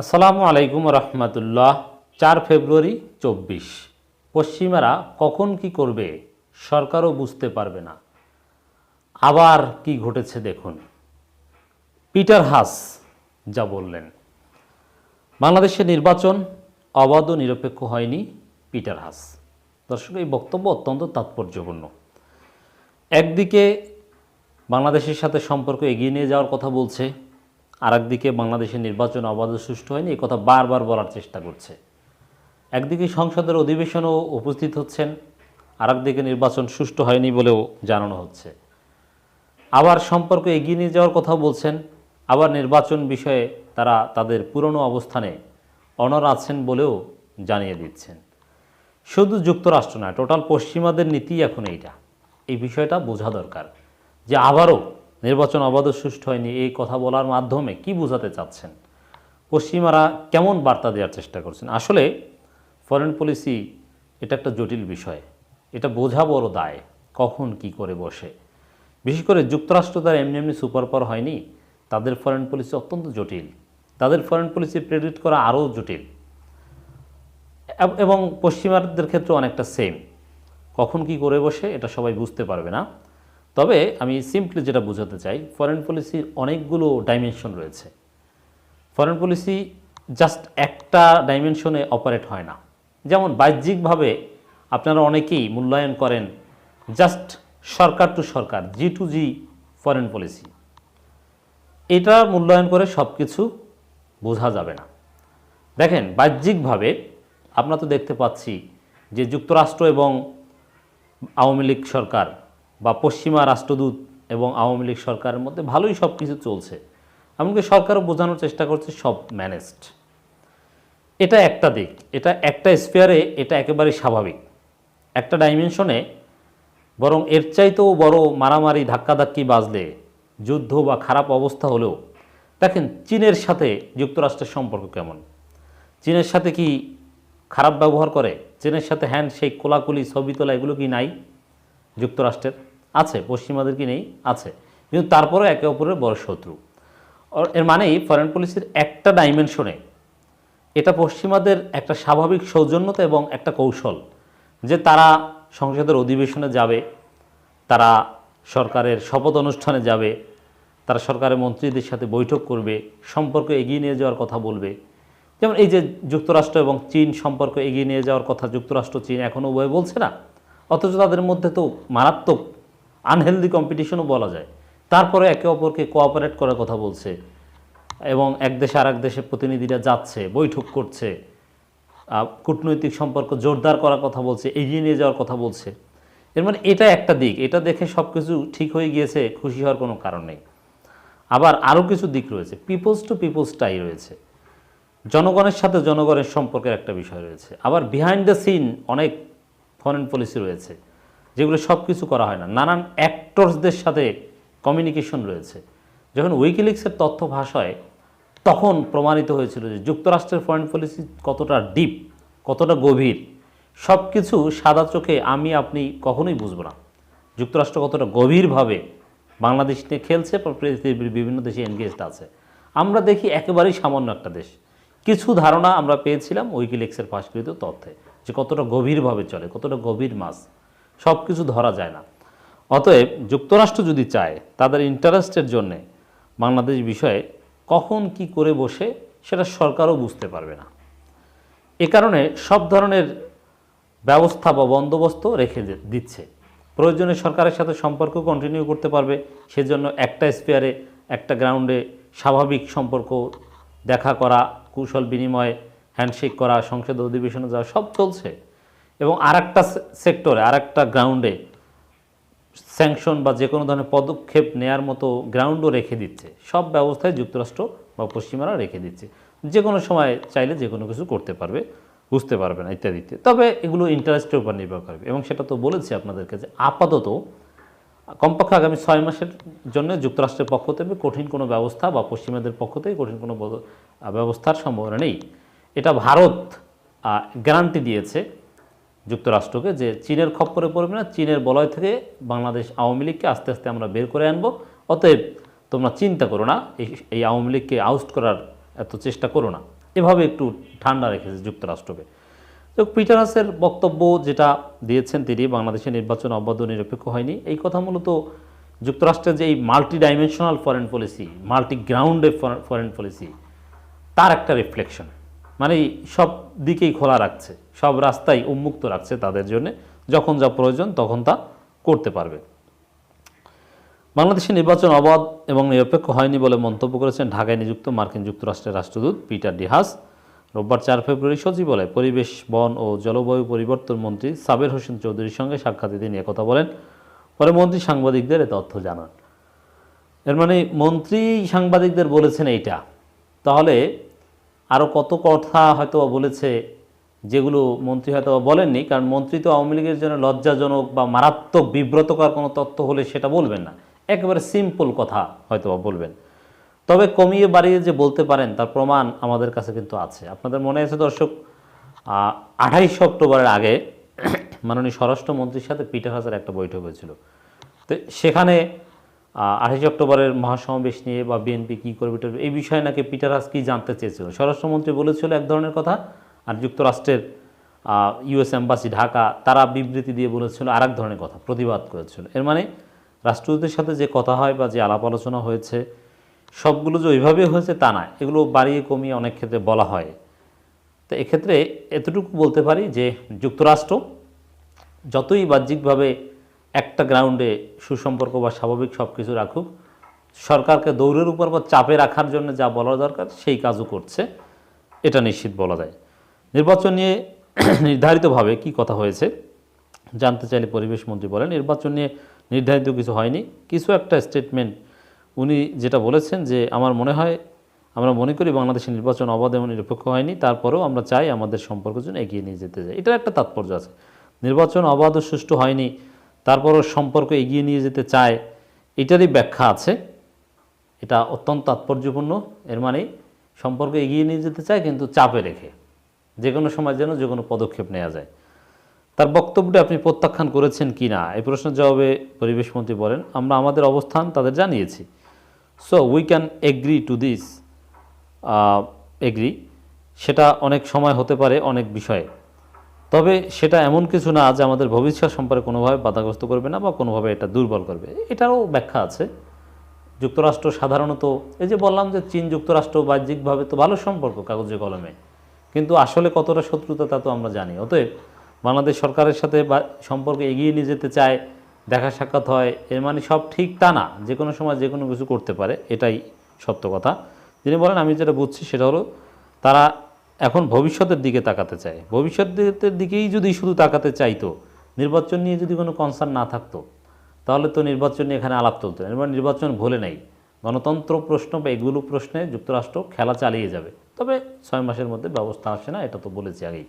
আসসালামু আলাইকুম রহমতুল্লাহ, চার ফেব্রুয়ারি চব্বিশ। পশ্চিমারা কখন কি করবে সরকারও বুঝতে পারবে না। আবার কি ঘটেছে দেখুন। পিটার হাস যা বললেন। বাংলাদেশের নির্বাচন অবাধ নিরপেক্ষ হয়নি পিটার হাস। দর্শক, এই বক্তব্য অত্যন্ত তাৎপর্যপূর্ণ। একদিকে বাংলাদেশের সাথে সম্পর্ক এগিয়ে নিয়ে যাওয়ার কথা বলছে আর একদিকে বাংলাদেশের নির্বাচন অবাধ সুষ্ঠু হয়নি এই কথা বারবার বলার চেষ্টা করছে। একদিকে সংসদের অধিবেশনও উপস্থিত হচ্ছেন আর একদিকে নির্বাচন সুষ্ঠু হয়নি বলেও জানানো হচ্ছে। আবার সম্পর্ক এগিয়ে নিয়ে যাওয়ার কথা বলছেন, আবার নির্বাচন বিষয়ে তারা তাদের পুরনো অবস্থানে অনর আছেন বলেও জানিয়ে দিচ্ছেন। শুধু যুক্তরাষ্ট্র নয় টোটাল পশ্চিমাদের নীতি এখন এইটা। এই বিষয়টা বোঝা দরকার যে আবারও নির্বাচন অবাধ সুষ্ঠু হয়নি এই কথা বলার মাধ্যমে কি বোঝাতে চাচ্ছেন? পশ্চিমারা কেমন বার্তা দেওয়ার চেষ্টা করছেন? আসলে ফরেন পলিসি এটা একটা জটিল বিষয়। এটা বোঝা বড় দায়, কখন কি করে বসে। বিশেষ করে যুক্তরাষ্ট্র তার এমনি এমনি সুপার পাওয়ার হয়নি, তাদের ফরেন পলিসি অত্যন্ত জটিল। তাদের ফরেন পলিসি প্রেডিক্ট করা আরও জটিল। এবং পশ্চিমাদের ক্ষেত্রে অনেকটা সেম কখন কি করে বসে, এটা সবাই বুঝতে পারবে না। তবে আমি সিম্পলি যেটা বোঝাতে চাই ফরেন পলিসির অনেকগুলো ডাইমেনশন রয়েছে। ফরেন পলিসি জাস্ট একটা ডাইমেনশনে অপারেট হয় না। যেমন বাহ্যিকভাবে আপনারা অনেকেই মূল্যায়ন করেন জাস্ট সরকার to Sarkar G to G foreign policy এটা মূল্যায়ন করে সব কিছু বোঝা যাবে না। দেখেন, বাহ্যিকভাবে আমরা তো দেখতে পাচ্ছি যে যুক্তরাষ্ট্র এবং আওয়ামী লীগ সরকার বা পশ্চিমা রাষ্ট্রদূত এবং আওয়ামী লীগ সরকারের মধ্যে ভালোই সব কিছু চলছে। এমনকি সরকারও বোঝানোর চেষ্টা করছে সব ম্যানেজড এটা একটা দিক, এটা একটা স্পেয়ারে এটা একেবারে স্বাভাবিক। একটা ডাইমেনশনে বরং এর চাইতেও বড় মারামারি, ধাক্কাধাক্কি বাজলে, যুদ্ধ বা খারাপ অবস্থা হলেও, দেখেন চীনের সাথে যুক্তরাষ্ট্রের সম্পর্ক কেমন? চীনের সাথে কি খারাপ ব্যবহার করে? চীনের সাথে হ্যান্ড সেই কোলাকুলি, ছবি তোলা এগুলো কি নাই যুক্তরাষ্ট্রের? আছে, পশ্চিমাদের কি নেই? আছে। কিন্তু তারপরে একে অপরের বড় শত্রু। এর মানেই ফরেন পলিসির একটা ডাইমেনশনে এটা পশ্চিমাদের একটা স্বাভাবিক সৌজন্যতা এবং একটা কৌশল যে তারা সংসদের অধিবেশনে যাবে, তারা সরকারের শপথ অনুষ্ঠানে যাবে, তারা সরকারের মন্ত্রীদের সাথে বৈঠক করবে, সম্পর্ক এগিয়ে নিয়ে যাওয়ার কথা বলবে। যেমন এই যে যুক্তরাষ্ট্র এবং চীন সম্পর্ক এগিয়ে নিয়ে যাওয়ার কথা যুক্তরাষ্ট্র, চীন এখনও উভয় বলছে না। অথচ তাদের মধ্যে তো মারাত্মক আনহেলদি কম্পিটিশনও বলা যায়। তারপরে একে অপরকে কোঅপারেট করার কথা বলছে এবং এক দেশে আর এক দেশের প্রতিনিধিরা যাচ্ছে, বৈঠক করছে কূটনৈতিক সম্পর্ক জোরদার করার কথা বলছে, এগিয়ে নিয়ে যাওয়ার কথা বলছে। এর মানে এটা একটা দিক, এটা দেখে সব কিছু ঠিক হয়ে গিয়েছে, খুশি হওয়ার কোনো কারণ নেই। আবার আরও কিছু দিক রয়েছে, পিপলস টু পিপলস টাই রয়েছে। জনগণের সাথে জনগণের সম্পর্কের একটা বিষয় রয়েছে। আবার বিহাইন্ড দ্য সিন অনেক ফরেন পলিসি রয়েছে। যেগুলো সব কিছু করা হয় না। নানান অ্যাক্টরসদের সাথে কমিউনিকেশন রয়েছে। যখন উইকিলিক্সের তথ্য ফাঁস হয়, তখন প্রমাণিত হয়েছিল যে যুক্তরাষ্ট্রের ফরেন পলিসি কতটা ডিপ কতটা গভীর সব কিছু সাদা চোখে আমি, আপনি কখনোই বুঝব না। যুক্তরাষ্ট্র কতটা গভীরভাবে বাংলাদেশ নিয়ে খেলছে পৃথিবীর বিভিন্ন দেশে এনগেজড আছে। আমরা দেখি একেবারেই সামান্য একটা দেশ। কিছু ধারণা আমরা পেয়েছিলাম উইকিলিক্সের ফাঁসকৃত তথ্যে যে কতটা গভীরভাবে চলে, কতটা গভীর মাছ। সব কিছু ধরা যায় না। অতএব যুক্তরাষ্ট্র যদি চায় তাদের ইন্টারেস্টের জন্যে বাংলাদেশ বিষয়ে কখন কি করে বসে সেটা সরকারও বুঝতে পারবে না। এ কারণে সব ধরনের ব্যবস্থা বা বন্দোবস্ত রেখে দিচ্ছে। প্রয়োজনে সরকারের সাথে সম্পর্ক কন্টিনিউ করতে পারবে। সেজন্য একটা স্পেয়ারে একটা গ্রাউন্ডে স্বাভাবিক সম্পর্ক দেখা করা, কৌশল বিনিময় হ্যান্ডশেক করা, সংসদ অধিবেশনে যাওয়া সব চলছে। এবং আর একটা সেক্টরে আর একটা গ্রাউন্ডে স্যাংশন বা যে কোনো ধরনের পদক্ষেপ নেয়ার মতো গ্রাউন্ডও রেখে দিচ্ছে। সব ব্যবস্থায় যুক্তরাষ্ট্র বা পশ্চিমারা রেখে দিচ্ছে। যে কোনো সময় চাইলে যে কোনো কিছু করতে পারবে, বুঝতে পারবে না ইত্যাদি ইত্যাদি তবে এগুলো ইন্টারেস্টের উপর নির্ভর করবে। এবং সেটা তো বলেছি আপনাদেরকে যে আপাতত কমপক্ষে আগামী ছয় মাসের জন্য যুক্তরাষ্ট্রের পক্ষ থেকে কঠিন কোনো ব্যবস্থা বা পশ্চিমাদের পক্ষ থেকে কঠিন কোনো ব্যবস্থার সম্ভাবনা নেই। এটা ভারত গ্যারান্টি দিয়েছে। যুক্তরাষ্ট্রকে যে চীনের খপ্পরে পড়বে না, চীনের বলয় থেকে বাংলাদেশ আওয়ামী লীগকে আস্তে আস্তে আমরা বের করে আনব। অতএব তোমরা চিন্তা করো না, এই আওয়ামী লীগকে আউস্ট করার এত চেষ্টা করো না। এভাবে একটু ঠান্ডা রেখেছে যুক্তরাষ্ট্রকে। তো পিটার হাসের বক্তব্য যেটা দিয়েছেন তিনি, বাংলাদেশের নির্বাচন অবাধ নিরপেক্ষ হয়নি, এই কথা মূলত যুক্তরাষ্ট্রের যে এই multi dimensional foreign policy multi গ্রাউন্ডে ফরেন পলিসি তার একটা রিফ্লেকশন মানে সব দিকেই খোলা রাখছে, সব রাস্তাই উন্মুক্ত রাখছে তাদের জন্য। যখন যা প্রয়োজন তখন তা করতে পারবে। বাংলাদেশের নির্বাচন অবাধ এবং নিরপেক্ষ হয়নি বলে মন্তব্য করেছেন ঢাকায় নিযুক্ত মার্কিন যুক্তরাষ্ট্রের রাষ্ট্রদূত পিটার ডিহাস রোববার চার ফেব্রুয়ারি সচিবালয়ে, পরিবেশ, বন ও জলবায়ু পরিবর্তন মন্ত্রী সাবের হোসেন চৌধুরীর সঙ্গে সাক্ষাতে তিনি একথা বলেন। পরে মন্ত্রী সাংবাদিকদের এ তথ্য জানান। এর মানে মন্ত্রী সাংবাদিকদের বলেছেন এইটা। তাহলে আরও কত কথা হয়তো বলেছে, যেগুলো মন্ত্রী হয়তো বলেননি, কারণ মন্ত্রী তো আওয়ামী লীগের জন্য লজ্জাজনক বা মারাত্মক বিব্রতকর কোনো তথ্য হলে সেটা বলবেন না। একেবারে সিম্পল কথা হয়তো বলবেন। তবে কমিয়ে বাড়িয়ে যে বলতে পারেন, তার প্রমাণ আমাদের কাছে কিন্তু আছে। আপনাদের মনে আছে দর্শক আঠাইশে অক্টোবরের আগে মাননীয় স্বরাষ্ট্রমন্ত্রীর সাথে পিটার হাজার একটা বৈঠক হয়েছিল। তো সেখানে আঠাশে অক্টোবরের মহাসমাবেশ নিয়ে বা বিএনপি কী করবে এই বিষয়ে নাকি পিটার হাস কী জানতে চেয়েছিল? স্বরাষ্ট্রমন্ত্রী বলেছিল এক ধরনের কথা, আর যুক্তরাষ্ট্রের ইউএস এম্বাসি ঢাকা, তারা বিবৃতি দিয়ে বলেছিল আর এক ধরনের কথা, প্রতিবাদ করেছিল। এর মানে রাষ্ট্রদূতের সাথে যে কথা হয় বা যে আলাপ আলোচনা হয়েছে, সবগুলো যে ওইভাবে হয়েছে তা না এগুলো বাড়িয়ে কমিয়ে অনেক ক্ষেত্রে বলা হয়। তো এক্ষেত্রে এতটুকু বলতে পারি যে যুক্তরাষ্ট্র যতই বাহ্যিকভাবে একটা গ্রাউন্ডে সুসম্পর্ক বা স্বাভাবিক সব কিছু রাখুক। সরকারকে দৌড়ের উপর বা চাপে রাখার জন্য যা বলা দরকার, সেই কাজও করছে। এটা নিশ্চিত বলা যায়। নির্বাচন নিয়ে নির্ধারিতভাবে কি কথা হয়েছে, জানতে চাইলে পরিবেশ মন্ত্রী বলেন, নির্বাচন নিয়ে নির্ধারিত কিছু হয়নি। কিছু একটা স্টেটমেন্ট উনি যেটা বলেছেন যে, আমার মনে হয়, আমরা মনে করি বাংলাদেশের নির্বাচন অবাধ এবং নিরপেক্ষ হয়নি, তারপরেও আমরা চাই আমাদের সম্পর্কের জন্য এগিয়ে নিয়ে যেতে চাই এটার একটা তাৎপর্য আছে। নির্বাচন অবাধ ও সুষ্ঠু হয়নি তারপরও সম্পর্ক এগিয়ে নিয়ে যেতে চায়, এটারই ব্যাখ্যা আছে। এটা অত্যন্ত তাৎপর্যপূর্ণ। এর মানে সম্পর্ক এগিয়ে নিয়ে যেতে চায় কিন্তু চাপে রেখে যে কোনো সময় যেন যে কোনো পদক্ষেপ নেওয়া যায়। তার বক্তব্যটি আপনি প্রত্যাখ্যান করেছেন কি না, এই প্রশ্নের জবাবে পরিবেশ মন্ত্রী বলেন, আমরা আমাদের অবস্থান তাদের জানিয়েছি। So we can agree to this agree সেটা অনেক সময় হতে পারে, অনেক বিষয়ে। তবে সেটা এমন কিছু না যে আমাদের ভবিষ্যৎ সম্পর্কে কোনোভাবে বাধাগ্রস্ত করবে না বা কোনোভাবে এটা দুর্বল করবে। এটারও ব্যাখ্যা আছে। যুক্তরাষ্ট্র সাধারণত, এই যে বললাম যে চীন যুক্তরাষ্ট্র বাহ্যিকভাবে তো ভালো সম্পর্ক কাগজে কলমে, কিন্তু আসলে কতটা শত্রুতা তা তো আমরা জানি। অতএব বাংলাদেশ সরকারের সাথে সম্পর্ক এগিয়ে নিয়ে যেতে চায়, দেখা সাক্ষাৎ হয়, এর মানে সব ঠিক তা না। যে কোনো সময় যে কোনো কিছু করতে পারে, এটাই সত্য কথা। তিনি বলেন, আমি যেটা বুঝছি সেটা হলো, তারা এখন ভবিষ্যতের দিকে তাকাতে চায়। ভবিষ্যতের দিকেই যদি শুধু তাকাতে চাইতো, নির্বাচন নিয়ে যদি কোনো কনসার্ন না থাকতো, তাহলে তো নির্বাচন নিয়ে এখানে আলাপ তুলতো না। নির্বাচন ভুলে নেই। গণতন্ত্র প্রশ্ন বা এগুলো প্রশ্নে যুক্তরাষ্ট্র খেলা চালিয়ে যাবে। তবে ছয় মাসের মধ্যে ব্যবস্থা আসে না, এটা তো বলেছি আগেই।